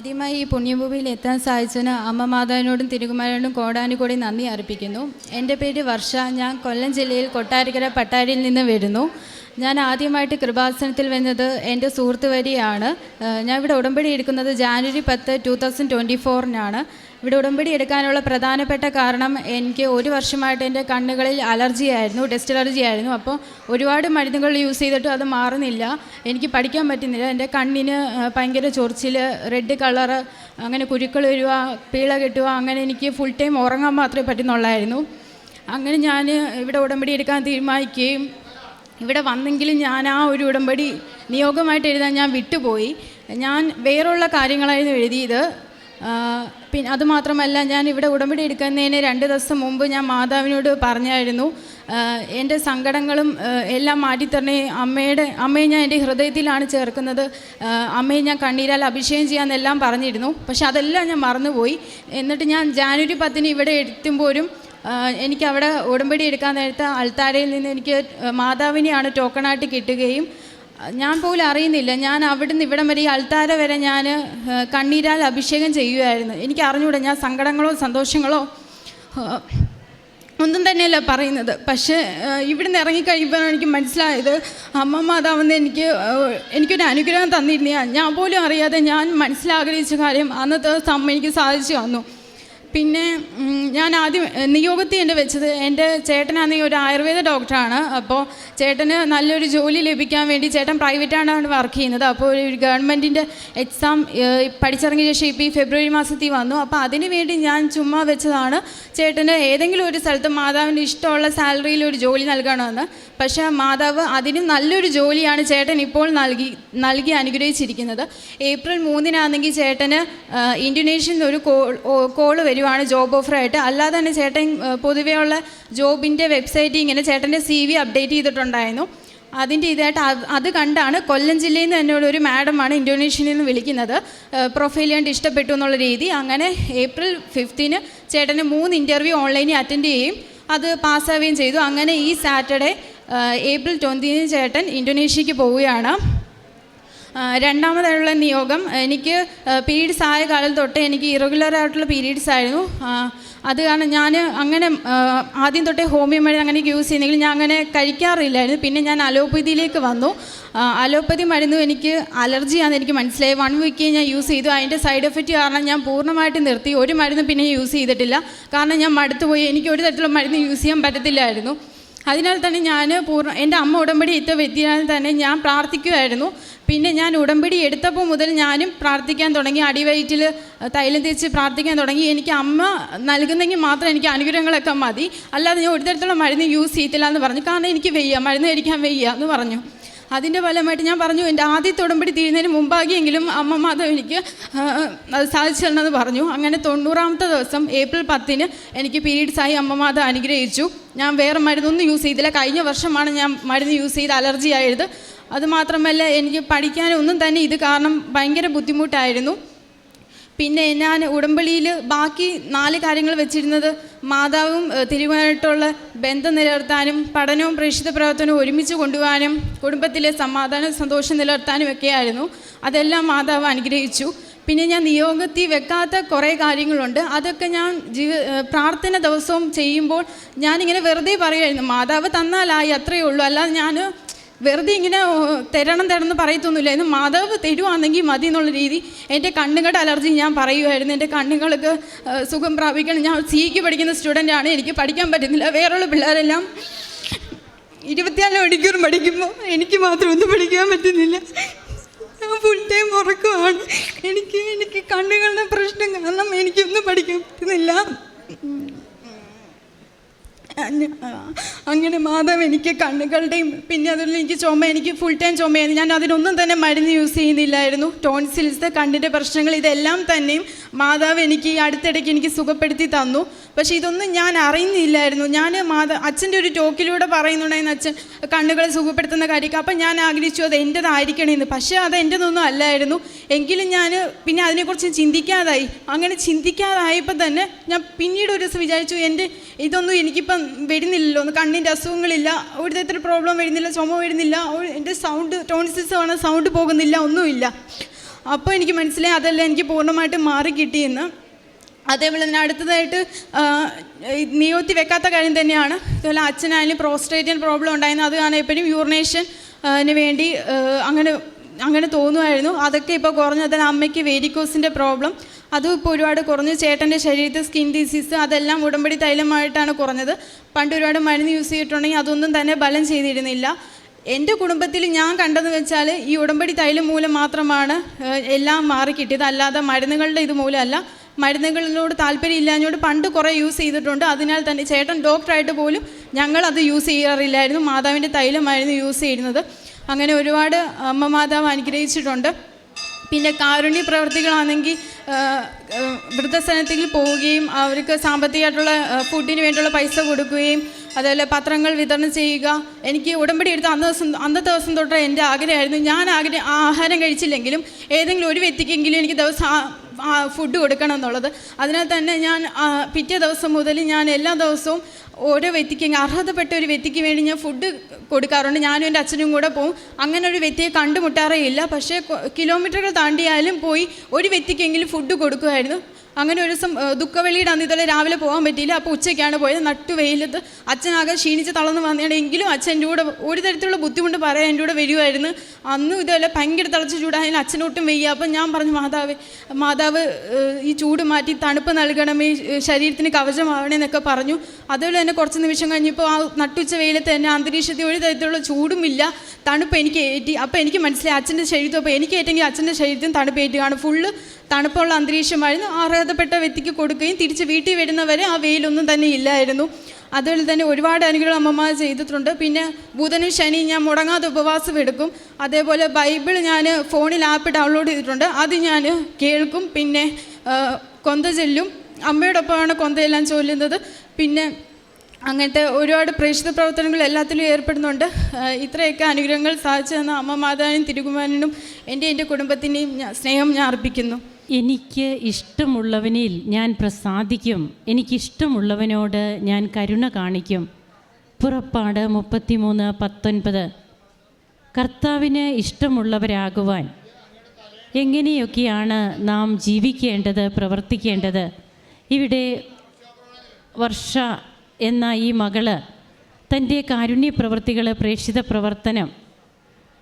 ആദ്യമായി ഈ പുണ്യഭൂമിയിൽ എത്താൻ സാധിച്ചതിന് അമ്മ മാതാവിനോടും തിരുകുമാരനോടും കോടാനുകൂടി നന്ദി അർപ്പിക്കുന്നു. എന്റെ പേര് വർഷ. ഞാൻ കൊല്ലം ജില്ലയിൽ കൊട്ടാരക്കര പട്ടാരിയിൽ നിന്ന് വരുന്നു. ഞാൻ ആദ്യമായിട്ട് കൃപാസനത്തിൽ വന്നത് എന്റെ സുഹൃത്ത് വരിയാണ്. ഞാൻ ഇവിടെ ഉടമ്പടി എടുക്കുന്നത് ജാനുവരി പത്ത് ടു തൗസൻഡ് ട്വന്റി ഫോറിനാണ് ഇവിടെ ഉടമ്പടി എടുക്കാനുള്ള പ്രധാനപ്പെട്ട കാരണം എനിക്ക് ഒരു വർഷമായിട്ട് എന്റെ കണ്ണുകളിൽ അലർജി ആയിരുന്നു ഡസ്റ്റ് അലർജി ആയിരുന്നു. അപ്പോൾ ഒരുപാട് മരുന്നുകൾ യൂസ് ചെയ്തിട്ടും അത് മാറുന്നില്ല. എനിക്ക് പഠിക്കാൻ പറ്റുന്നില്ല. എന്റെ കണ്ണിന് ഭയങ്കര ചൊറിച്ചിൽ റെഡ് കളറ് അങ്ങനെ കുരുക്കൾ വരിക പീള കെട്ടുക അങ്ങനെ എനിക്ക് ഫുൾ ടൈം ഉറങ്ങാൻ മാത്രമേ പറ്റുന്നുള്ളായിരുന്നു. അങ്ങനെ ഞാൻ ഇവിടെ ഉടമ്പടി എടുക്കാൻ തീരുമാനിക്കുകയും ഇവിടെ വന്നെങ്കിലും ഞാൻ ആ ഒരു ഉടമ്പടി നിയോഗമായിട്ട് എഴുതാൻ ഞാൻ വിട്ടുപോയി. ഞാൻ വേറുള്ള കാര്യങ്ങളായിരുന്നു എഴുതിയത്. പിന്നെ അതുമാത്രമല്ല ഞാൻ ഇവിടെ ഉടമ്പടി എടുക്കുന്നതിന് രണ്ട് ദിവസം മുമ്പ് ഞാൻ മാതാവിനോട് പറഞ്ഞായിരുന്നു. എന്റെ സങ്കടങ്ങളും എല്ലാം മാറ്റിത്തരണേ അമ്മയുടെ അമ്മയെ ഞാൻ എന്റെ ഹൃദയത്തിലാണ് ചേർക്കുന്നത്. അമ്മയെ ഞാൻ കണ്ണീരാൽ അഭിഷേകം ചെയ്യാമെന്നെല്ലാം പറഞ്ഞിരുന്നു. പക്ഷെ അതെല്ലാം ഞാൻ മറന്നുപോയി. എന്നിട്ട് ഞാൻ ജാനുവരി പത്തിന് ഇവിടെ എത്തുമ്പോഴും എനിക്ക് അവിടെ ഉടമ്പടി എടുക്കാൻ നേരത്തെ അൾത്താരയിൽ നിന്ന് എനിക്ക് മാതാവിനെയാണ് ടോക്കണായിട്ട് കിട്ടുകയും ഞാൻ പോലും അറിയുന്നില്ല. ഞാൻ അവിടുന്ന് ഇവിടം വരെ അൾത്താര വരെ ഞാൻ കണ്ണീരാൽ അഭിഷേകം ചെയ്യുമായിരുന്നു എനിക്ക് അറിഞ്ഞൂടാ ഞാൻ സങ്കടങ്ങളോ സന്തോഷങ്ങളോ ഒന്നും തന്നെയല്ല പറയുന്നത്. പക്ഷേ ഇവിടുന്ന് ഇറങ്ങിക്കഴിയുമ്പോൾ എനിക്ക് മനസ്സിലായത് അമ്മ മാതാവെന്ന് എനിക്ക് എനിക്കൊരു അനുഗ്രഹം തന്നിരുന്ന ഞാൻ പോലും അറിയാതെ ഞാൻ മനസ്സിലാഗ്രഹിച്ച കാര്യം അന്നത്തെ ദിവസം അമ്മ എനിക്ക് സാധിച്ചു തന്നു. പിന്നെ ഞാൻ ആദ്യം നിയോഗത്തിൽ എന്റെ വെച്ചത് എന്റെ ചേട്ടനാണെങ്കിൽ ഒരു ആയുർവേദ ഡോക്ടറാണ്. അപ്പോൾ ചേട്ടന് നല്ലൊരു ജോലി ലഭിക്കാൻ വേണ്ടി ചേട്ടൻ പ്രൈവറ്റ് പ്രൈവറ്റാണ് വർക്ക് ചെയ്യുന്നത്. അപ്പോൾ ഒരു ഗവൺമെന്റിന്റെ എക്സാം പഠിച്ചിറങ്ങിയ ശേഷം ഇപ്പോൾ ഈ ഫെബ്രുവരി മാസത്തിൽ വന്നു. അപ്പോൾ അതിന് വേണ്ടി ഞാൻ ചുമ്മാ വെച്ചതാണ്. ചേട്ടന് ഏതെങ്കിലും ഒരു സ്ഥലത്ത് മാതാവിന്റെ ഇഷ്ടമുള്ള സാലറിയിൽ ഒരു ജോലി നൽകണമെന്ന്. പക്ഷേ മാതാവ് അതിന് നല്ലൊരു ജോലിയാണ് ചേട്ടൻ ഇപ്പോൾ നൽകി നൽകി അനുഗ്രഹിച്ചിരിക്കുന്നത്. ഏപ്രിൽ മൂന്നിനാണെങ്കിൽ ചേട്ടന് ഇൻഡോനേഷ്യയിൽ നിന്ന് ഒരു കോൾ കോൾ വരുവാണ് ജോബ് ഓഫറായിട്ട് അല്ലാതെ തന്നെ ചേട്ടൻ പൊതുവെയുള്ള ജോബിന്റെ വെബ്സൈറ്റിൽ ഇങ്ങനെ ചേട്ടന്റെ സി വി അപ്ഡേറ്റ് ചെയ്തിട്ടുണ്ടായിരുന്നു അതിന്റെ ഇതായിട്ട് അത് കണ്ടാണ് കൊല്ലം ജില്ലയിൽ നിന്ന് എന്നോട് ഒരു മാഡമാണ് ഇന്തോനേഷ്യയിൽ നിന്ന് വിളിക്കുന്നത്. പ്രൊഫൈൽ കണ്ട് ഇഷ്ടപ്പെട്ടു എന്നുള്ള രീതി. അങ്ങനെ ഏപ്രിൽ ഫിഫ്ത്തിന് ചേട്ടന് മൂന്ന് ഇന്റർവ്യൂ ഓൺലൈനിൽ അറ്റൻഡ് ചെയ്യും. അത് പാസ്സാവുകയും ചെയ്തു. അങ്ങനെ ഈ സാറ്റർഡേ ഏപ്രിൽ ട്വന്റീന് ചേട്ടൻ ഇന്തോനേഷ്യക്ക് പോവുകയാണ്. രണ്ടാമതായുള്ള നിയോഗം എനിക്ക് പീരീഡ്സ് ആയ കാലം തൊട്ട് എനിക്ക് ഇറഗുലർ ആയിട്ടുള്ള പീരീഡ്സ് ആയിരുന്നു. അത് കാരണം ഞാൻ അങ്ങനെ ആദ്യം തൊട്ടേ ഹോമിയോ മരുന്ന് അങ്ങനെ യൂസ് ചെയ്യുന്നെങ്കിൽ ഞാൻ അങ്ങനെ കഴിക്കാറില്ലായിരുന്നു. പിന്നെ ഞാൻ അലോപ്പതിയിലേക്ക് വന്നു. അലോപ്പതി മരുന്ന് എനിക്ക് അലർജിയാണെന്ന് എനിക്ക് മനസ്സിലായി. വൺ വീക്ക് ഞാൻ യൂസ് ചെയ്തു. അതിന്റെ സൈഡ് എഫക്റ്റ് കാരണം ഞാൻ പൂർണമായിട്ട് നിർത്തി. ഒരു മരുന്ന് പിന്നെ യൂസ് ചെയ്തിട്ടില്ല. കാരണം ഞാൻ മടുത്തുപോയി. എനിക്ക് ഒരു തരത്തിലുള്ള മരുന്ന് യൂസ് ചെയ്യാൻ പറ്റത്തില്ലായിരുന്നു. അതിനാൽ തന്നെ ഞാൻ പൂർണ എന്റെ അമ്മ ഉടമ്പടി ഇത്ത വ്യക്തിയാൽ തന്നെ ഞാൻ പ്രാർത്ഥിക്കുമായിരുന്നു പിന്നെ ഞാൻ ഉടമ്പടി എടുത്തപ്പോൾ മുതൽ ഞാനും പ്രാർത്ഥിക്കാൻ തുടങ്ങി അടിവയറ്റിൽ തൈലം തേച്ച് പ്രാർത്ഥിക്കാൻ തുടങ്ങി. എനിക്ക് അമ്മ നൽകുന്നെങ്കിൽ മാത്രം എനിക്ക് അനുഗ്രഹങ്ങളൊക്കെ മതി. അല്ലാതെ ഞാൻ ഒരു തരത്തിലുള്ള മരുന്ന് യൂസ് ചെയ്യത്തില്ല എന്ന് പറഞ്ഞു. കാരണം എനിക്ക് വയ്യ മരുന്ന് കഴിക്കാൻ വയ്യ എന്ന് പറഞ്ഞു. അതിന്റെ ഫലമായിട്ട് ഞാൻ പറഞ്ഞു എന്റെ ആദ്യത്തെ ഉടമ്പടി തീരുന്നതിന് മുമ്പാകിയെങ്കിലും അമ്മ മാധവ് എനിക്ക് അത് സാധിച്ചു പറഞ്ഞു. അങ്ങനെ തൊണ്ണൂറാമത്തെ ദിവസം ഏപ്രിൽ പത്തിന് എനിക്ക് പീരീഡ്സായി അമ്മ മാധവ് അനുഗ്രഹിച്ചു. ഞാൻ വേറെ മരുന്നൊന്നും യൂസ് ചെയ്തില്ല. കഴിഞ്ഞ വർഷമാണ് ഞാൻ മരുന്ന് യൂസ് ചെയ്ത് അലർജി ആയത് അതുമാത്രമല്ല എനിക്ക് പഠിക്കാനൊന്നും തന്നെ ഇത് കാരണം ഭയങ്കര ബുദ്ധിമുട്ടായിരുന്നു. പിന്നെ ഞാൻ ഉടമ്പടിയിൽ ബാക്കി നാല് കാര്യങ്ങൾ വെച്ചിരുന്നത് മാതാവും ഏഹ്, തിരുവായിട്ടുള്ള ബന്ധം നിലനിർത്താനും പഠനവും പ്രേക്ഷിത പ്രവർത്തനവും ഒരുമിച്ച് കൊണ്ടുപോകാനും കുടുംബത്തിലെ സമാധാനം സന്തോഷം നിലനിർത്താനും ഒക്കെയായിരുന്നു അതെല്ലാം മാതാവ് അനുഗ്രഹിച്ചു. പിന്നെ ഞാൻ നിയോഗത്തിൽ വെക്കാത്ത കുറേ കാര്യങ്ങളുണ്ട്. അതൊക്കെ ഞാൻ ജീവ പ്രാർത്ഥന ദിവസവും ചെയ്യുമ്പോൾ ഞാനിങ്ങനെ വെറുതെ പറയുമായിരുന്നു മാതാവ് തന്നാലായി അത്രയേ ഉള്ളൂ. അല്ലാതെ ഞാൻ വെറുതെ ഇങ്ങനെ തരണം തരണം പറയത്തൊന്നുമില്ല. ഇന്ന് മാതാവ് തരുവാണെങ്കിൽ മതി എന്നുള്ള രീതി. എന്റെ കണ്ണുകളുടെ അലർജി ഞാൻ പറയുമായിരുന്നു. എന്റെ കണ്ണുകൾക്ക് സുഖം പ്രാപിക്കണം. ഞാൻ സിക്ക് പഠിക്കുന്ന സ്റ്റുഡന്റ് ആണ്. എനിക്ക് പഠിക്കാൻ പറ്റുന്നില്ല. വേറെയുള്ള പിള്ളേരെല്ലാം ഇരുപത്തിനാല് മണിക്കൂർ പഠിക്കുമ്പോൾ എനിക്ക് മാത്രം ഒന്നും പഠിക്കാൻ പറ്റുന്നില്ല. ഞാൻ ഫുൾ ടൈം ഉറക്കമാണ്. എനിക്ക് എനിക്ക് കണ്ണുകളുടെ പ്രശ്നം കാരണം എനിക്കൊന്നും പഠിക്കാൻ പറ്റുന്നില്ല. അങ്ങനെ മാധവ് എനിക്ക് കണ്ണുകളുടെയും പിന്നെ അതുപോലെ എനിക്ക് ചുമ എനിക്ക് ഫുൾ ടൈം ചുമയായിരുന്നു. ഞാൻ അതിനൊന്നും തന്നെ മരുന്ന് യൂസ് ചെയ്യുന്നില്ലായിരുന്നു. ടോൺസിൽസ് കണ്ണിന്റെ പ്രശ്നങ്ങൾ ഇതെല്ലാം തന്നെയും മാതാവ് എനിക്ക് അടുത്തിടയ്ക്ക് എനിക്ക് സുഖപ്പെടുത്തി തന്നു. പക്ഷേ ഇതൊന്നും ഞാൻ അറിയുന്നില്ലായിരുന്നു. ഞാൻ മാതാ അച്ഛന്റെ ഒരു ടോക്കിലൂടെ പറയുന്നുണ്ടായിരുന്നു അച്ഛൻ കണ്ണുകളെ സുഖപ്പെടുത്തുന്ന കാര്യമൊക്കെ. അപ്പം ഞാൻ ആഗ്രഹിച്ചു അത് എന്റെതായിരിക്കണമെന്ന് പക്ഷേ അത് എന്റെതൊന്നും അല്ലായിരുന്നു. എങ്കിലും ഞാൻ പിന്നെ അതിനെക്കുറിച്ച് ചിന്തിക്കാതായി. അങ്ങനെ ചിന്തിക്കാതായപ്പോൾ തന്നെ ഞാൻ പിന്നീട് ഒരു ദിവസം വിചാരിച്ചു എന്റെ ഇതൊന്നും എനിക്കിപ്പം വരുന്നില്ലല്ലോ ഒന്ന് കണ്ണിന്റെ അസുഖങ്ങളില്ല ഒരു തരത്തിൽ പ്രോബ്ലം വരുന്നില്ല ചുമ വരുന്നില്ല എന്റെ സൗണ്ട് ടോൺസിസ് ആണ് സൗണ്ട് പോകുന്നില്ല ഒന്നുമില്ല. അപ്പോൾ എനിക്ക് മനസ്സിലായി അതെല്ലാം എനിക്ക് പൂർണമായിട്ടും മാറി കിട്ടിയെന്ന്. അതേപോലെ തന്നെ അടുത്തതായിട്ട് നിയോത്തി വെക്കാത്ത കാര്യം തന്നെയാണ്. അതുപോലെ അച്ഛനായാലും പ്രോസ്ട്രേറ്റിയൻ പ്രോബ്ലം ഉണ്ടായിരുന്നു. അത് കാരണം എപ്പോഴും യൂറിനേഷൻ വേണ്ടി അങ്ങനെ അങ്ങനെ തോന്നുമായിരുന്നു. അതൊക്കെ ഇപ്പോൾ കുറഞ്ഞ അതായത് അമ്മയ്ക്ക് വേരിക്കോസിന്റെ പ്രോബ്ലം അതും ഇപ്പോൾ ഒരുപാട് കുറഞ്ഞു. ചേട്ടന്റെ ശരീരത്തിൽ സ്കിൻ ഡിസീസ് അതെല്ലാം ഉടമ്പടി തൈലമായിട്ടാണ് കുറഞ്ഞത്. പണ്ട് ഒരുപാട് മരുന്ന് യൂസ് ചെയ്തിട്ടുണ്ടെങ്കിൽ അതൊന്നും തന്നെ ബലം ചെയ്തിരുന്നില്ല. എന്റെ കുടുംബത്തിൽ ഞാൻ കണ്ടെന്ന് വെച്ചാൽ ഈ ഉടമ്പടി തൈലം മൂലം മാത്രമാണ് എല്ലാം മാറി കിട്ടിയത്. അല്ലാതെ മരുന്നുകളുടെ ഇത് മൂലമല്ല. മരുന്നുകളിലോട് താല്പര്യം ഇല്ലാഞ്ഞോട് പണ്ട് കുറേ യൂസ് ചെയ്തിട്ടുണ്ട്. അതിനാൽ തന്നെ ചേട്ടൻ ഡോക്ടറായിട്ട് പോലും ഞങ്ങൾ അത് യൂസ് ചെയ്യാറില്ലായിരുന്നു. മാതാവിന്റെ തൈലമായിരുന്നു യൂസ് ചെയ്യുന്നത്. അങ്ങനെ ഒരുപാട് അമ്മ മാതാവ് അനുഗ്രഹിച്ചിട്ടുണ്ട്. പിന്നെ കാരുണ്യ പ്രവർത്തികളാണെങ്കിൽ വൃദ്ധസനത്തിൽ പോവുകയും അവർക്ക് സാമ്പത്തികമായിട്ടുള്ള ഫുഡിന് വേണ്ടിയുള്ള പൈസ കൊടുക്കുകയും അതുപോലെ പത്രങ്ങൾ വിതരണം ചെയ്യുക. എനിക്ക് ഉടമ്പടി എടുത്ത അന്ന് ദിവസം അന്നത്തെ ദിവസം തൊട്ട് എന്റെ ആഗ്രഹമായിരുന്നു. ഞാൻ ആഗ്രഹം ആഹാരം കഴിച്ചില്ലെങ്കിലും ഏതെങ്കിലും ഒരു വ്യക്തിക്കെങ്കിലും എനിക്ക് ദിവസം ഫുഡ് കൊടുക്കണം എന്നുള്ളത്. അതിനാൽ തന്നെ ഞാൻ പിറ്റേ ദിവസം മുതൽ ഞാൻ എല്ലാ ദിവസവും ഓരോ വ്യക്തിക്ക് അർഹതപ്പെട്ട ഒരു വ്യക്തിക്ക് വേണ്ടി ഞാൻ ഫുഡ് കൊടുക്കാറുണ്ട്. ഞാനും എന്റെ അച്ഛനും കൂടെ പോകും അങ്ങനെ ഒരു വ്യക്തിയെ കണ്ടുമുട്ടാറേ ഇല്ല. പക്ഷേ കിലോമീറ്ററുകൾ താണ്ടിയാലും പോയി ഒരു വ്യക്തിക്കെങ്കിലും ഫുഡ് കൊടുക്കുമായിരുന്നു. അങ്ങനെ ഒരു ദിവസം ദുഃഖവെളിയുടെ അന്ന് ഇതുവരെ രാവിലെ പോകാൻ പറ്റിയില്ല. അപ്പോൾ ഉച്ചയ്ക്കാണ് പോയത്. നട്ടു വെയിലത്ത് അച്ഛനാകെ ക്ഷീണിച്ച് തളർന്ന് വന്നതാണെങ്കിലും അച്ഛൻ എന്റെ കൂടെ ഒരു തരത്തിലുള്ള ബുദ്ധിമുട്ട് പറയാൻ എന്റെ കൂടെ വരുമായിരുന്നു അന്നും ഇതുപോലെ ഭയങ്കര തിളച്ച് ചൂടായാലും അച്ഛനൊട്ടും വെയ്യ. അപ്പം ഞാൻ പറഞ്ഞു മാതാവ് മാതാവ് ഈ ചൂട് മാറ്റി തണുപ്പ് നൽകണമേ ശരീരത്തിന് കവചമാവണേ എന്നൊക്കെ പറഞ്ഞു. അതുപോലെ തന്നെ കുറച്ച് നിമിഷം കഴിഞ്ഞപ്പോൾ ആ നട്ടുച്ച വെയിലത്ത് തന്നെ അന്തരീക്ഷത്തിൽ ഒരു തരത്തിലുള്ള ചൂടുമില്ല. തണുപ്പ് എനിക്ക് ഏറ്റി. അപ്പോൾ എനിക്ക് മനസ്സിലായി അച്ഛന്റെ ശരീരത്തും അപ്പോൾ എനിക്ക് ഏറ്റെങ്കിൽ അച്ഛന്റെ ശരീരത്തിന് തണുപ്പ് ഏറ്റുകയാണ് ഫുള്ള് തണുപ്പുള്ള അന്തരീക്ഷമായിരുന്നു. അർഹതപ്പെട്ട വ്യക്തിക്ക് കൊടുക്കുകയും തിരിച്ച് വീട്ടിൽ വരുന്നവരെ ആ വെയിലൊന്നും തന്നെ ഇല്ലായിരുന്നു. അതുപോലെ തന്നെ ഒരുപാട് അനുഗ്രഹം അമ്മമാർ ചെയ്തിട്ടുണ്ട്. പിന്നെ ബുധനും ശനി ഞാൻ മുടങ്ങാതെ ഉപവാസം എടുക്കും. അതേപോലെ ബൈബിൾ ഞാൻ ഫോണിൽ ആപ്പ് ഡൗൺലോഡ് ചെയ്തിട്ടുണ്ട്. അത് ഞാൻ കേൾക്കും. പിന്നെ കൊന്ത ചൊല്ലും. അമ്മയോടൊപ്പമാണ് കൊന്തയെല്ലാം ചൊല്ലുന്നത്. പിന്നെ അങ്ങനത്തെ ഒരുപാട് പ്രേക്ഷിത പ്രവർത്തനങ്ങൾ എല്ലാത്തിലും ഏർപ്പെടുന്നുണ്ട്. ഇത്രയൊക്കെ അനുഗ്രഹങ്ങൾ സാധിച്ചു തന്ന അമ്മ മാതാവിനും തിരുകുമാരനും എന്റെ എന്റെ കുടുംബത്തിന്റെയും സ്നേഹം ഞാൻ അർപ്പിക്കുന്നു. എനിക്ക് ഇഷ്ടമുള്ളവനിൽ ഞാൻ പ്രസാദിക്കും. എനിക്കിഷ്ടമുള്ളവനോട് ഞാൻ കരുണ കാണിക്കും. പുറപ്പാട് മുപ്പത്തിമൂന്ന് പത്തൊൻപത്. കർത്താവിന് ഇഷ്ടമുള്ളവരാകുവാൻ എങ്ങനെയൊക്കെയാണ് നാം ജീവിക്കേണ്ടത് പ്രവർത്തിക്കേണ്ടത്? ഇവിടെ വർഷ എന്ന ഈ മകൾ തന്റെ കാരുണ്യ പ്രവർത്തികൾ പ്രേക്ഷിത പ്രവർത്തനം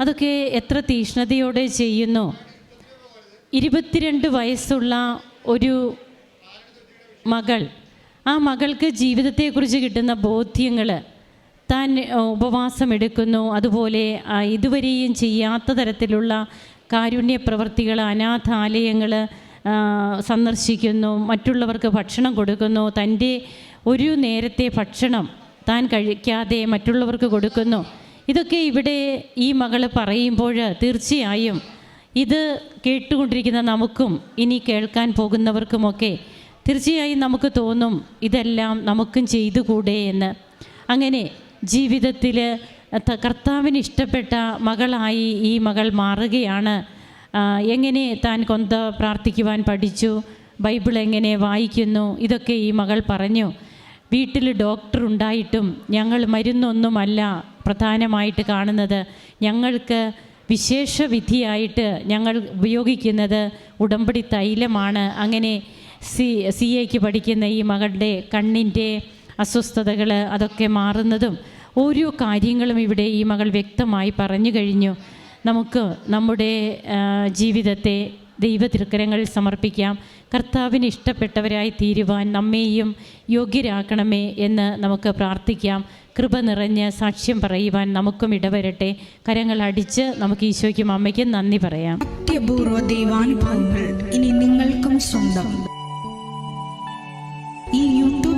അതൊക്കെ എത്ര തീഷ്ണതയോടെ ചെയ്യുന്നു. ഇരുപത്തിരണ്ട് വയസ്സുള്ള ഒരു മകൾ. ആ മകൾക്ക് ജീവിതത്തെക്കുറിച്ച് കിട്ടുന്ന ബോധ്യങ്ങൾ താൻ ഉപവാസം എടുക്കുന്നു അതുപോലെ ഇതുവരെയും ചെയ്യാത്ത തരത്തിലുള്ള കാരുണ്യ പ്രവർത്തികൾ അനാഥാലയങ്ങൾ സന്ദർശിക്കുന്നു. മറ്റുള്ളവർക്ക് ഭക്ഷണം കൊടുക്കുന്നു. തന്റെ ഒരു നേരത്തെ ഭക്ഷണം താൻ കഴിക്കാതെ മറ്റുള്ളവർക്ക് കൊടുക്കുന്നു. ഇതൊക്കെ ഇവിടെ ഈ മകൾ പറയുമ്പോൾ തീർച്ചയായും ഇത് കേട്ടുകൊണ്ടിരിക്കുന്ന നമുക്കും ഇനി കേൾക്കാൻ പോകുന്നവർക്കുമൊക്കെ തീർച്ചയായും നമുക്ക് തോന്നും ഇതെല്ലാം നമുക്കും ചെയ്തുകൂടെ എന്ന്. അങ്ങനെ ജീവിതത്തിൽ കർത്താവിന് ഇഷ്ടപ്പെട്ട മകളായി ഈ മകൾ മാറുകയാണ്. എങ്ങനെ താൻ കൊന്ത പ്രാർത്ഥിക്കുവാൻ പഠിച്ചു? ബൈബിൾ എങ്ങനെ വായിക്കുന്നു? ഇതൊക്കെ ഈ മകൾ പറഞ്ഞു. വീട്ടിൽ ഡോക്ടർ ഉണ്ടായിട്ടും ഞങ്ങൾ മരുന്നൊന്നുമല്ല പ്രധാനമായിട്ട് കാണുന്നത്. ഞങ്ങൾക്ക് വിശേഷ വിധിയായിട്ട് ഞങ്ങൾ ഉപയോഗിക്കുന്നത് ഉടമ്പടി തൈലമാണ്. അങ്ങനെ സി സി എക്ക് പഠിക്കുന്ന ഈ മകളുടെ കണ്ണിന്റെ അസ്വസ്ഥതകൾ അതൊക്കെ മാറുന്നതും ഓരോ കാര്യങ്ങളും ഇവിടെ ഈ മകൾ വ്യക്തമായി പറഞ്ഞു കഴിഞ്ഞു. നമുക്ക് നമ്മുടെ ജീവിതത്തെ ദൈവ തിരുക്കരങ്ങളിൽ സമർപ്പിക്കാം. കർത്താവിന് ഇഷ്ടപ്പെട്ടവരായി തീരുവാൻ നമ്മെയും യോഗ്യരാക്കണമേ എന്ന് നമുക്ക് പ്രാർത്ഥിക്കാം. കൃപ നിറഞ്ഞ് സാക്ഷ്യം പറയുവാൻ നമുക്കും ഇടവരട്ടെ. കരങ്ങൾ അടിച്ച് നമുക്ക് ഈശോയ്ക്കും അമ്മയ്ക്കും നന്ദി പറയാം. അത്യപൂർവ ദൈവാനുഭവങ്ങൾ ഇനി നിങ്ങൾക്കും സ്വന്തം.